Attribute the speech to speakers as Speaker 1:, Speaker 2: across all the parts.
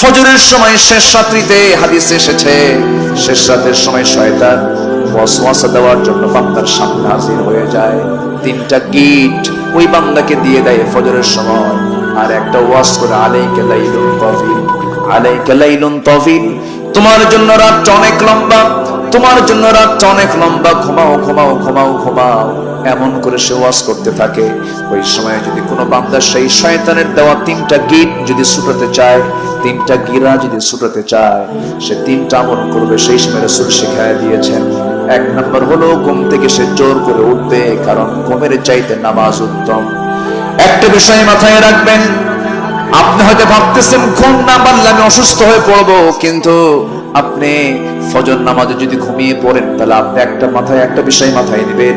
Speaker 1: ফজরের সময় শেষ রাত্রিতে হাদিস এসেছে। শেষ রাতের সময় শয়তান ওয়াসওয়াসা দেওয়ার জন্য বান্দার সামনে হাজির হয়ে যায়। তিনটা গিট ওই বান্দাকে দিয়ে দেয় ফজরের সময়। আর একটা ওয়াজ করে, আলাইকা লাইলুন তাফিল, আলাইকা লাইলুন তাফিল, তোমার জন্য রাতটা অনেক লম্বা তোমার জন্য রাতটা অনেক লম্বা, ঘুমাও ঘুমাও ঘুমাও ঘুমাও। এমন করে সে ওয়াজ করতে থাকে। ওই সময় যদি কোনো বান্দা সেই শয়তানের দেওয়া তিনটা গিট যদি ছুটাতে চায়, তিনটা গিরা যদি ছুটাতে চায়, সে তিনটা আমল করবে, সেই সময় রসুল শিখায় দিয়েছেন। এক নম্বর হলো ঘুম থেকে সে জোর করে উঠবে, কারণ ঘুমের চাইতে নামাজ উত্তম। একটা বিষয় মাথায় রাখবেন, আপনি হয়তো ভাবতেছেন, ঘুম না পারলে আমি অসুস্থ হয়ে পড়ব, কিন্তু আপনি ফজর নামাজে যদি ঘুমিয়ে পড়েন, তাহলে আপনি একটা মাথায় একটা বিষয় মাথায় নেবেন।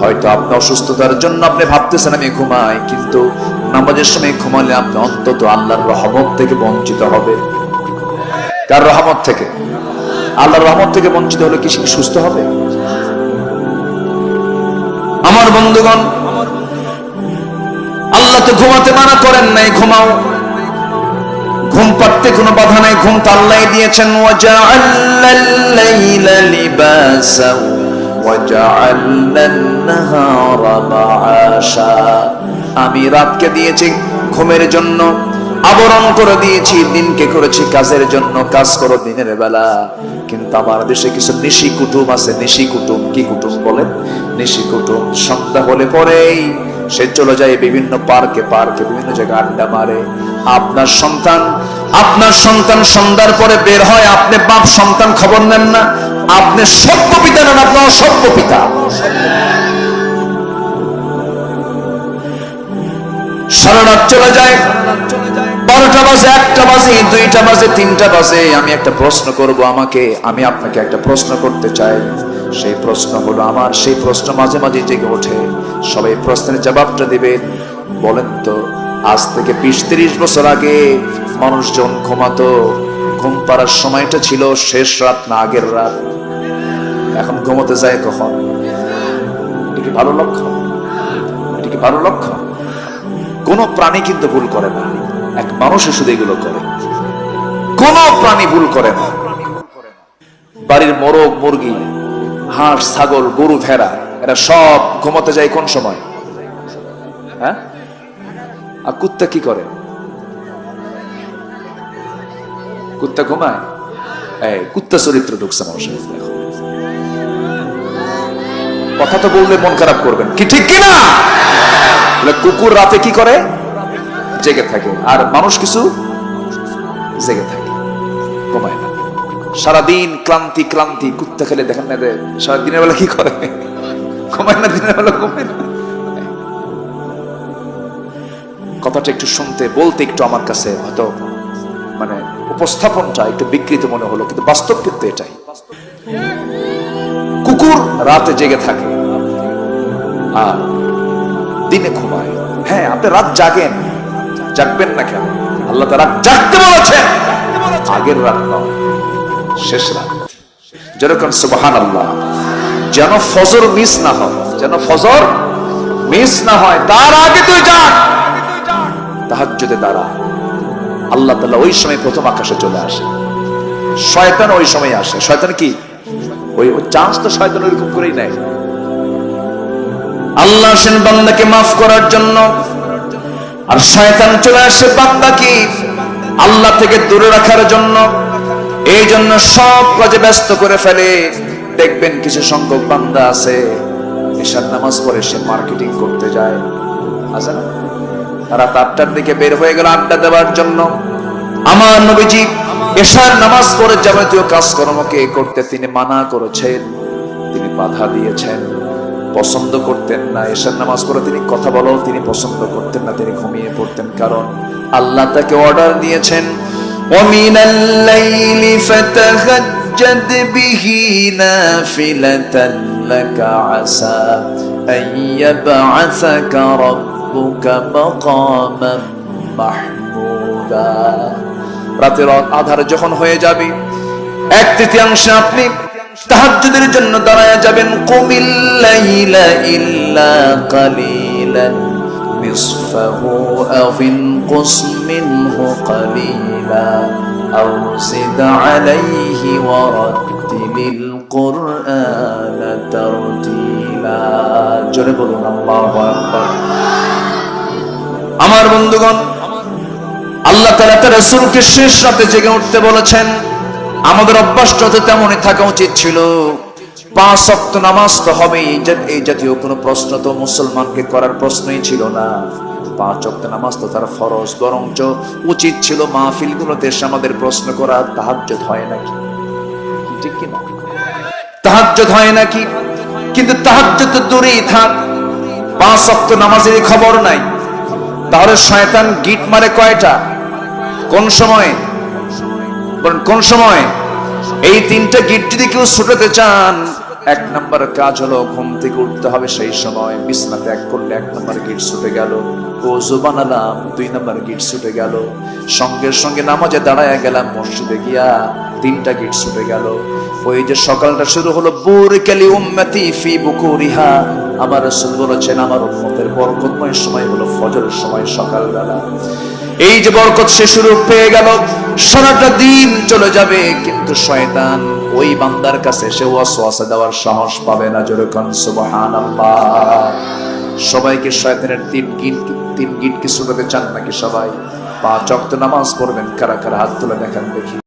Speaker 1: হয়তো আপনি অসুস্থতার জন্য আপনি ভাবতেছেন, আমি ঘুমাই। কিন্তু নামাজের সময় ঘুমালে আপনি অন্তত আল্লাহর রহমত থেকে বঞ্চিত হবে কার রহমত থেকে? আল্লাহর রহমত থেকে বঞ্চিত হলে কি সুস্থ হবে? আমার বন্ধুগণ, আল্লাহ তো ঘুমাতে মানা করেন নাই, ঘুমাও। ঘুম পাড়তে কোনো বাধা নাই, ঘুম তো দিয়েছেন। আমি রাতকে দিয়েছি ঘুমের জন্য, আবরণ করে দিয়েছি, দিনকে করেছি কাজের জন্য, কাজ করো দিনের বেলা। কিন্তু আমার দেশে কিছু নিশি কুটুম আছে, নিশি কুটুম, কি কুটুম বলেন? নিশি কুটুম, সন্ধ্যা হলে পরেই সে চলে যায় বিভিন্ন পার্কে পার্কে বিভিন্ন জায়গায় আড্ডা মারে। আপনার সন্তান আপনার সন্তান সন্ধ্যার পরে বের হয়, আপনি বাপ সন্তান খবর নেন না। আপনি সভ্য পিতা নেন আপনার অসভ্য পিতা। একটা বাজে, দুইটা বাজে, তিনটা বাজে, আমি একটা প্রশ্ন করব আমাকে, আমি আপনাকে একটা প্রশ্ন করতে চাই। সেই আমার, সেই প্রশ্ন মাঝে মাঝে জেগে ওঠে। সবাই প্রশ্নের জবাবটা দিবেন বলেন তো আজ থেকে বিশ তিরিশ বছর আগে মানুষজন ঘুমাতো। ঘুম পাড়ার সময়টা ছিল শেষ রাত না আগের রাত। এখন ঘুমোতে যায় কখন? এটি ভালো লক্ষণ? এটা কি ভালো লক্ষণ? কোন প্রাণী কিন্তু ভুল করে না। এক মানুষই শুধু এগুলো করে। কোন প্রাণী ভুল করে না। বাড়ির মোরগ, মুরগি, হাঁস, ছাগল, গরু, ভেড়া, এরা সব ঘুমাতে যায় কোন সময়? হ্যাঁ? আর কুত্তা কি করে? কুত্তা ঘুমায়? এই, কুত্তা চরিত্র ঢুকছে মানুষের কথা তো বললে মন খারাপ করবেন। কি, ঠিক কিনা? কুকুর রাতে কি করে? জেগে থাকে। আর মানুষ কিছু? জেগে থাকে। ঘুমায় না। সারাদিন ক্লান্তি ক্লান্তি। কুত্তা খেলে দেখেন না সারা দিনের বেলা কি করে? ঘুমায় না, দিনের বেলা ঘুমায় না। কথাটা একটু শুনতে, বলতে একটু আমার কাছে হয়তো মানে উপস্থাপনটা একটু বিকৃত মনে হলো, কিন্তু বাস্তব কিন্তু এটাই। কুকুর রাতে জেগে থাকে, আর দিনে ঘুমায়। হ্যাঁ আপনি রাত জাগেন, জাগবেন না কেন? আল্লাহ তারা জাগতে বলেছেন, আগের রাত নয়, শেষ রাত। যেরকম সুবহান আল্লাহ যেন ফজর মিস না হয়, যেন ফজর মিস না হয়, তার আগে তুই তাহাজ্জুদে দাঁড়া আল্লাহ তাআলা ওই সময় প্রথম আকাশে চলে আসে। শয়তান ওই সময় আসে। শয়তান কি? ওই চান্স তো শয়তান ওইরকম করেই নেয়। আল্লাহ আসেন বান্দাকে মাফ করার জন্য। আর শয়তান চলে আসে বান্দাকে আল্লাহ থেকে দূরে রাখার জন্য। এই জন্য সব কাজে ব্যস্ত করে ফেলে। দেখবেন কিছু সংখ্যক বান্দা আছে এশার নামাজ পরে সে মার্কেটিং করতে যায়। আছে না? রাত আটটার দিকে বের হয়ে গেল আড্ডা দেওয়ার জন্য আমার নবীজি এশার নামাজ পড়ে যাবতীয় কাজকর্মকে করতে তিনি মানা করেছেন তিনি বাধা দিয়েছেন পছন্দ করতেন না এশার নামাজ পড়ে তিনি কথা বলাও তিনি পছন্দ করতেন না তিনি ঘুমিয়ে পড়তেন কারণ আল্লাহ তাকে অর্ডার দিয়েছেন ومن الليل فتهجد به نافلة لك عسى أن يبعثك ربك ربك مقاما محمودا। রাতের আধার যখন হয়ে যাবে, এক তৃতীয়াংশে আপনি তাহাজ্জুদের জন্য দাঁড়ায় যাবেন। কুমিল লাইলা ইল্লা কালিলান, নিসফাহু আও ইনকুস মিনহু কালিলা। আও জিদ আলাইহি ওয়া রাত্তিলিল কুরআন তারতিলা। জোরে বলুন, আল্লাহু আকবার। আমার বন্ধুগণ, আল্লাহ তাআলা তার রাসূলকে শেষ রাতে জেগে উঠতে বলেছেন, আমাদের অভ্যাসটা তো তেমনই থাকা উচিত ছিল। পাঁচ ওয়াক্ত নামাজ তো হবে এই জাতীয় কোনো প্রশ্ন তো মুসলমানকে করার প্রশ্নই ছিল না। পাঁচ ওয়াক্ত নামাজ তো তার ফরজ, বরঞ্চ উচিত ছিল মাহফিলগুলোতে এসে আমাদের প্রশ্ন করা, তাহাজ্জুদ হয় নাকি? ঠিক কি না তাহাজ্জুদ হয় নাকি? কিন্তু তাহাজ্জুদ তো দূরেই থাক। পাঁচ ওয়াক্ত নামাজের খবর নাই। তাহলে শয়তান গিট মারে কয়টা? কোন সময়? কোন সময়? এই তিনটা গিট যদি কেউ ছুটাতে চান, এক নম্বর কাজ হলো ঘুম থেকে উঠতে হবে সেই সময়। বিছনা ত্যাগ করলে এক নম্বর গিট ছুটে গেল। ও বানালাম, দুই নম্বর গিট ছুটে গেল। সঙ্গে সঙ্গে নামাজে দাঁড়ায় গেলাম, মসজিদে গিয়া তিনটা গিট ছুটে গেল। ওই যে সকালটা শুরু হলো, বুরকালি উম্মতি ফি বুকুরিহা। আমার রাসূল বলেছেন, আমার উম্মতের বরকতময় সময় হলো ফজরের সময় সকালবেলা। এই যে বরকত সে শুরু পেয়ে গেল, সারাটা দিন চলে যাবে, কিন্তু শয়তান ওই বান্দার কাছে সে ওয়াসওয়াসা দেওয়ার সাহস পাবে না যেরকম সুবহানাল্লাহ। সবাইকে শয়তানের তিন গিট তিন গিট কি শুনতে চান নাকি সবাই? পাঁচ ওয়াক্ত নামাজ পড়বেন, কারা কারা হাত তুলে দেখেন দেখি।